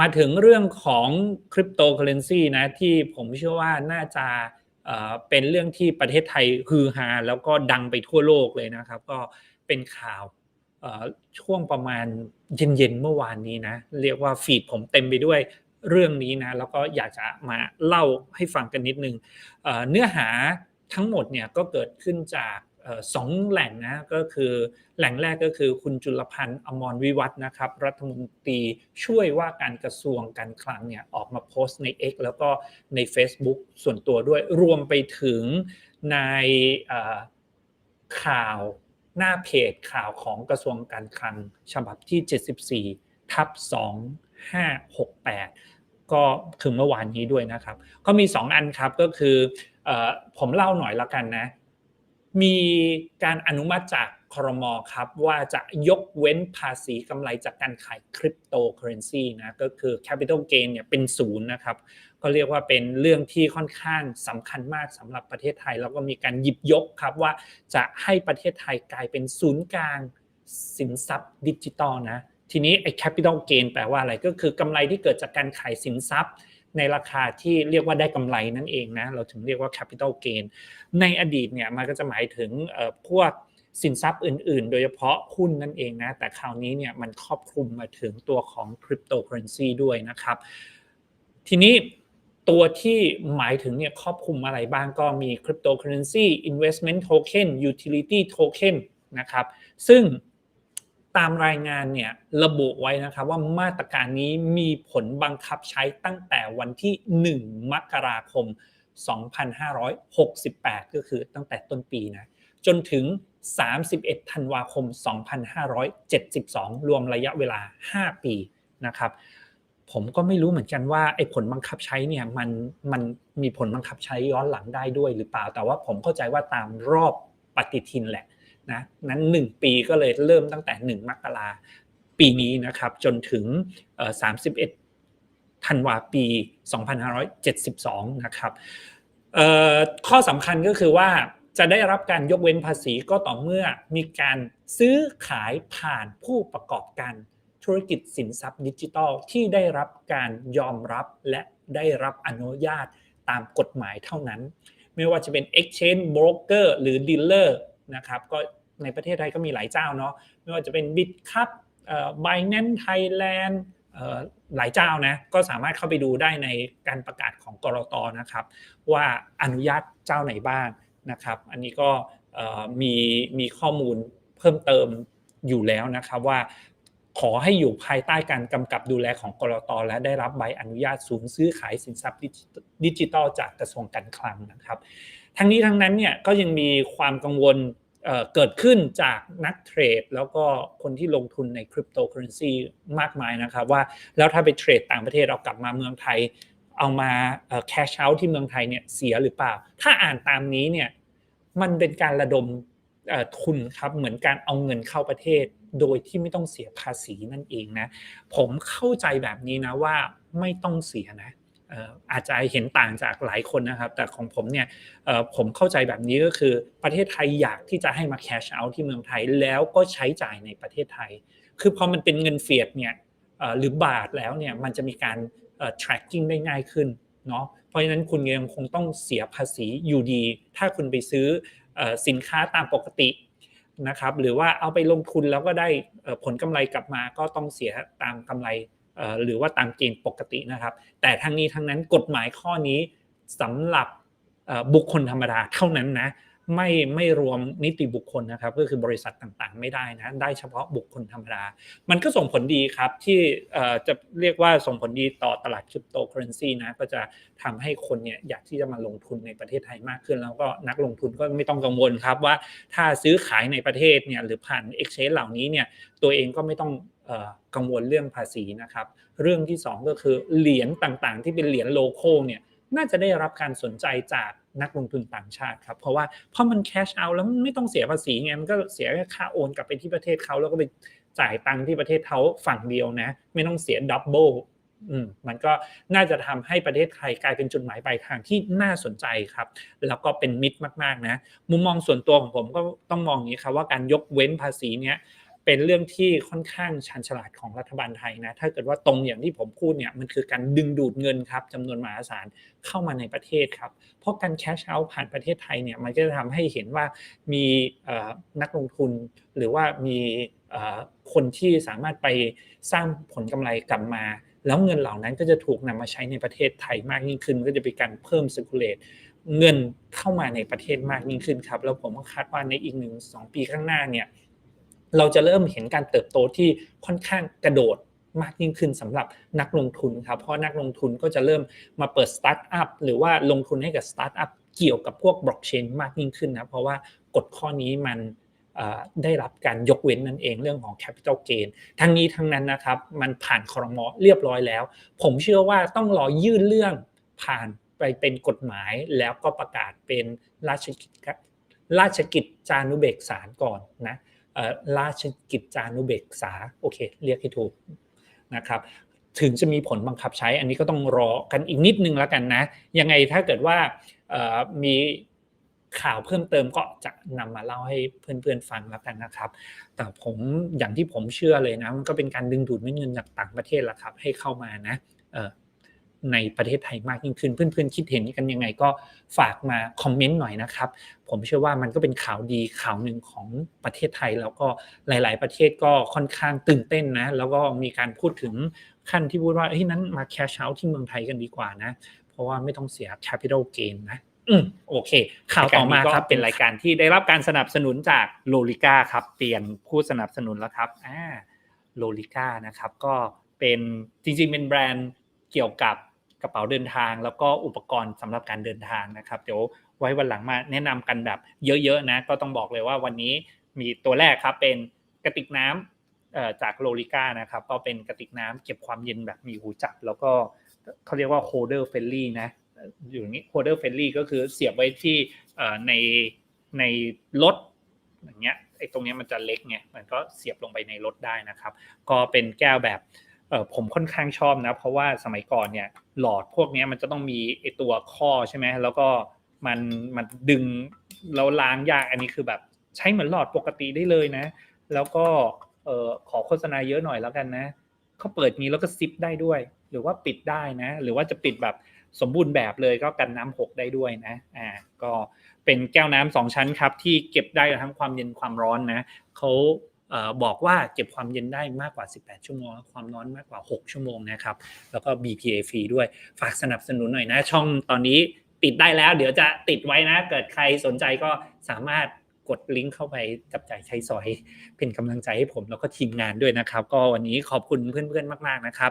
มาถึงเรื่องของคริปโตเคอเรนซีนะที่ผมเชื่อว่าน่าจะเป็นเรื่องที่ประเทศไทยฮือฮาแล้วก็ดังไปทั่วโลกเลยนะครับ ก็เป็นข่าวช่วงประมาณเย็นๆเมื่อวานนี้นะ เรียกว่าฟีดผมเต็มไปด้วยเรื่องนี้นะ แล้วก็อยากจะมาเล่าให้ฟังกันนิดนึงเนื้อหาทั้งหมดเนี่ยก็เกิดขึ้นจาก สองแหล่งนะก็คือแหล่งแรกก็คือคุณจุลพันธ์อมรวิวัฒนะครับ รัฐมนตรีช่วยว่าการกระทรวงการคลังเนี่ยออกมาโพสต์ใน X แล้วก็ใน Facebook ส่วนตัวด้วยรวมไปถึงในข่าวหน้าเพจข่าวของกระทรวงการคลังฉบับที่ 74 ทับ 2568 ก็คือเมื่อวานนี้ด้วยนะครับ ก็มี 2 อันครับก็คือผมเล่าหน่อยละกันนะ มีการอนุมัติจากครมครับว่าจะยกเว้นภาษีกำไรจากการขายคริปโตเคอเรนซีนะก็คือ Capital Gain เนี่ยเป็นศูนย์นะครับก็เรียกว่าเป็นเรื่องที่ค่อนข้างสำคัญมากสำหรับประเทศไทย แล้วก็มีการหยิบยกครับว่าจะให้ประเทศไทยกลายเป็นศูนย์กลางสินทรัพย์ดิจิตอลนะทีนี้ไอ้ Capital Gain แปลว่าอะไรก็คือกำไรที่เกิดจากการขายสินทรัพย์ ในราคาที่เรียกว่าได้กำไรนั่นเองนะเราถึงเรียกว่า capital gain ในอดีตเนี่ยมันก็จะหมายถึงพวกสินทรัพย์อื่นๆ โดยเฉพาะหุ้นนั่นเองนะ แต่คราวนี้เนี่ยมันครอบคลุมมาถึงตัวของคริปโตเคอเรนซีด้วยนะครับ ทีนี้ตัวที่หมายถึงเนี่ยครอบคลุมอะไรบ้างก็มีคริปโตเคอเรนซีอินเวสท์เมนต์โทเค็นยูทิลิตี้โทเค็นนะครับ ซึ่ง ตามรายงานเนี่ยระบุไว้นะครับว่ามาตรการนี้มีผลบังคับใช้ตั้งแต่วันที่ 1 มกราคม 2568 ก็คือตั้งแต่ต้นปีนะจนถึง 31 ธันวาคม 2572 รวมระยะเวลา 5 ปีนะครับ ผมก็ไม่รู้เหมือนกันว่าไอ้ผลบังคับใช้เนี่ยมันมันมีผลบังคับใช้ย้อนหลังได้ด้วยหรือเปล่า แต่ว่าผมเข้าใจว่าตามรอบปฏิทินแหละ นะนั้น 1 ปีก็เลยเริ่มตั้งแต่ 1 มกราปีนี้นะครับจนถึง 31 ธันวาปี 2572 นะครับข้อสำคัญก็คือว่าจะได้รับการยกเว้นภาษีก็ต่อเมื่อมีการซื้อขายผ่านผู้ประกอบการธุรกิจสินทรัพย์ดิจิทัลที่ได้รับการยอมรับและได้รับอนุญาตตามกฎหมายเท่านั้น ไม่ว่าจะเป็น exchange broker หรือ dealer นะครับก็ ในประเทศไทยก็มีหลายเจ้าเนาะไม่ว่าจะเป็น b i t c u p เอ่อ Binance Thailand หลายเจ้านะก็สามารถเข้าไปดูได้ในการประกาศของกรตนะครับ ว่าอนุญาตเจ้าไหนบ้างนะครับ อันนี้ก็มีมีข้อมูลเพิ่มเติมอยู่แล้วนะครับว่าขอให้อยู่ภายใต้การกำกับดูแลของกรตและได้รับใบอนุญาตศูนย์ซื้อขายสินทรัพย์ดิจิทัลจากกระทรวงการคลังนะครับ ทั้งนี้ทั้งนั้นเนี่ยก็ยังมีความกังวล เกิดขึ้นจากนักเทรด แล้วก็คนที่ลงทุนในคริปโตเคอเรนซีมากมายนะครับว่าแล้วถ้าไปเทรดต่างประเทศเรากลับมาเมืองไทย เอามาแคชเอาท์ที่เมืองไทยเนี่ยเสียหรือเปล่า ถ้าอ่านตามนี้เนี่ยมันเป็นการระดมทุนครับเหมือนการเอาเงินเข้าประเทศ โดยที่ไม่ต้องเสียภาษีนั่นเองนะผมเข้าใจแบบนี้นะว่าไม่ต้องเสียนะ อาจจะเห็นต่างจากหลายคนนะครับ แต่ของผมเนี่ยผมเข้าใจแบบนี้ก็คือประเทศไทยอยากที่จะให้มาแคชเอาท์ที่เมืองไทยแล้วก็ใช้จ่ายในประเทศไทย คือพอมันเป็นเงินเฟียดเนี่ยหรือบาทแล้วเนี่ยมันจะมีการ tracking ได้ง่ายขึ้นเนาะเพราะฉะนั้นคุณยังคงต้องเสียภาษีอยู่ดี ถ้าคุณไปซื้อสินค้าตามปกตินะครับหรือว่าเอาไปลงทุนแล้วก็ได้ผลกำไรกลับมาก็ต้องเสียตามกำไร หรือว่าตามเกณฑ์ปกตินะครับ แต่ทั้งนี้ทั้งนั้นกฎหมายข้อนี้สำหรับบุคคลธรรมดาเท่านั้นนะไม่ไม่รวมนิติบุคคลนะครับ ก็คือบริษัทต่างๆ ไม่ได้นะได้เฉพาะบุคคลธรรมดา มันก็ส่งผลดีครับที่จะเรียกว่าส่งผลดีต่อตลาดคริปโตเคอเรนซีนะก็จะทำให้คนเนี่ยอยากที่จะมาลงทุนในประเทศไทยมากขึ้น แล้วก็นักลงทุนก็ไม่ต้องกังวลครับว่าถ้าซื้อขายในประเทศเนี่ยหรือผ่าน exchange เหล่านี้เนี่ยตัวเองก็ไม่ต้อง กังวลเรื่องภาษีนะครับ เรื่องที่ 2 ก็คือเหรียญต่างๆ ที่เป็นเหรียญโลโก้เนี่ยน่าจะได้รับการสนใจจากนักลงทุนต่างชาติครับเพราะว่าพอมันแคชเอาแล้วไม่ต้องเสียภาษีไงมันก็เสียค่าโอนกลับไปที่ประเทศเขาแล้วก็ไปจ่ายตังค์ที่ประเทศเขาฝั่งเดียวนะ ไม่ต้องเสียดับเบิลอืมมันก็น่าจะทำให้ประเทศไทยกลายเป็นจุดหมายปลายทางที่น่าสนใจครับ แล้วก็เป็นมิตรมากๆนะ มุมมองส่วนตัวของผมก็ต้องมองอย่างนี้ครับว่าการยกเว้นภาษีเนี้ย เป็นเรื่องที่ค่อนข้างชันฉลาดของรัฐบาลไทยนะ ถ้าเกิดว่าตรงอย่างที่ผมพูดเนี่ยมันคือการดึงดูดเงินครับจำนวนมหาศาลเข้ามาในประเทศครับ เพราะการแคชเอาผ่านประเทศไทยเนี่ยมันก็จะทำให้เห็นว่ามีนักลงทุนหรือว่ามีคนที่สามารถไปสร้างผลกำไรกลับมา แล้วเงินเหล่านั้นก็จะถูกนำมาใช้ในประเทศไทยมากยิ่งขึ้น ก็จะเป็นการเพิ่ม circulate เงินเข้ามาในประเทศมากยิ่งขึ้นครับแล้วผมก็คาดว่าในอีกหนึ่งสองปีข้างหน้าเนี่ย เราจะเริ่มเห็นการเติบโตที่ค่อนข้างกระโดดมากยิ่งขึ้นสำหรับนักลงทุนครับ เพราะนักลงทุนก็จะเริ่มมาเปิดสตาร์ทอัพหรือว่าลงทุนให้กับสตาร์ทอัพเกี่ยวกับพวกบล็อกเชนมากยิ่งขึ้นนะเพราะว่ากฎข้อนี้มันได้รับการยกเว้นนั่นเองเรื่องของ Capital Gain ทั้งนี้ทั้งนั้นนะครับมันผ่านคอรมอเรียบร้อยแล้ว ผมเชื่อว่าต้องรอยื่นเรื่องผ่านไปเป็นกฎหมายแล้วก็ประกาศเป็นราชกิจราชกิจจานุเบกษาก่อนนะ ราชกิจจานุเบกษาโอเค เรียกให้ถูกนะครับถึงจะมีผลบังคับใช้อันนี้ก็ต้องรอกันอีกนิดนึงแล้วกันนะ ยังไงถ้าเกิดว่ามีข่าวเพิ่มเติมก็จะนำมาเล่าให้เพื่อนๆฟังแล้วกันนะครับ แต่ผมอย่างที่ผมเชื่อเลยนะ มันก็เป็นการดึงดูดเงินจากต่างประเทศละครับ ให้เข้ามานะ ในประเทศไทยมากยิ่งขึ้น เพื่อนๆคิดเห็นกันยังไงก็ฝากมาคอมเมนต์หน่อยนะครับ ผมเชื่อว่ามันก็เป็นข่าวดีข่าวหนึ่งของประเทศไทย แล้วก็หลาย ๆ ประเทศก็ค่อนข้างตื่นเต้นนะแล้วก็มีการพูดถึงขั้นที่พูดว่าเฮ้ยนั้นมาแคชเอาที่เมืองไทยกันดีกว่านะ เพราะว่าไม่ต้องเสีย capital gain นะอืมโอเค ข่าวต่อมาครับเป็นรายการที่ได้รับการสนับสนุนจากโลลิก้าครับ เปลี่ยนผู้สนับสนุนแล้วครับอ่าโลลิก้านะครับ ก็เป็นจริงๆเป็นแบรนด์เกี่ยวกับ กระเป๋าเดินทาง แล้วก็อุปกรณ์สำหรับการเดินทางนะครับ เดี๋ยวไว้วันหลังมาแนะนำกันแบบเยอะๆนะก็ต้องบอกเลยว่าวันนี้มีตัวแรกครับเป็นกระติกน้ำเอ่อจากโลลิก้านะครับก็เป็นกระติกน้ำเก็บความเย็นแบบมีหูจับ แล้วก็เขาเรียกว่า holder friendly นะอยู่นี้ holder friendly ก็คือเสียบไว้ที่ในในรถอย่างเงี้ยไอ้ตรงเนี้ยมันจะเล็กไงมันก็เสียบลงไปในรถได้นะครับ ก็เป็นแก้วแบบ เออผมค่อนข้างชอบนะ เพราะว่าสมัยก่อนเนี่ย หลอดพวกนี้มันจะต้องมีไอตัวข้อใช่ไหมแล้วก็มันมันดึงแล้วล้างยากอันนี้คือแบบใช้เหมือนหลอดปกติได้เลยนะ แล้วก็เออขอโฆษณาเยอะหน่อยแล้วกันนะเขาเปิดนี้แล้วก็ซิปได้ด้วย หรือว่าปิดได้นะ หรือว่าจะปิดแบบสมบูรณ์แบบเลยก็กันน้ำหกได้ด้วยนะอ่าก็เป็นแก้วน้ำสองชั้นครับ ที่เก็บได้ทั้งความเย็นความร้อนนะเขา บอกว่าเก็บความเย็นได้มากกว่า 18 ชั่วโมง ความร้อนมากกว่า 6 ชั่วโมงนะครับ แล้วก็ BPA ฟรีด้วย ฝากสนับสนุนหน่อยนะ ช่องตอนนี้ติดได้แล้ว เดี๋ยวจะติดไว้นะ เกิดใครสนใจก็สามารถกดลิงก์เข้าไปจับจ่ายใช้สอย เป็นกำลังใจให้ผมแล้วก็ทีมงานด้วยนะครับ ก็วันนี้ขอบคุณเพื่อนๆมาก ๆนะครับ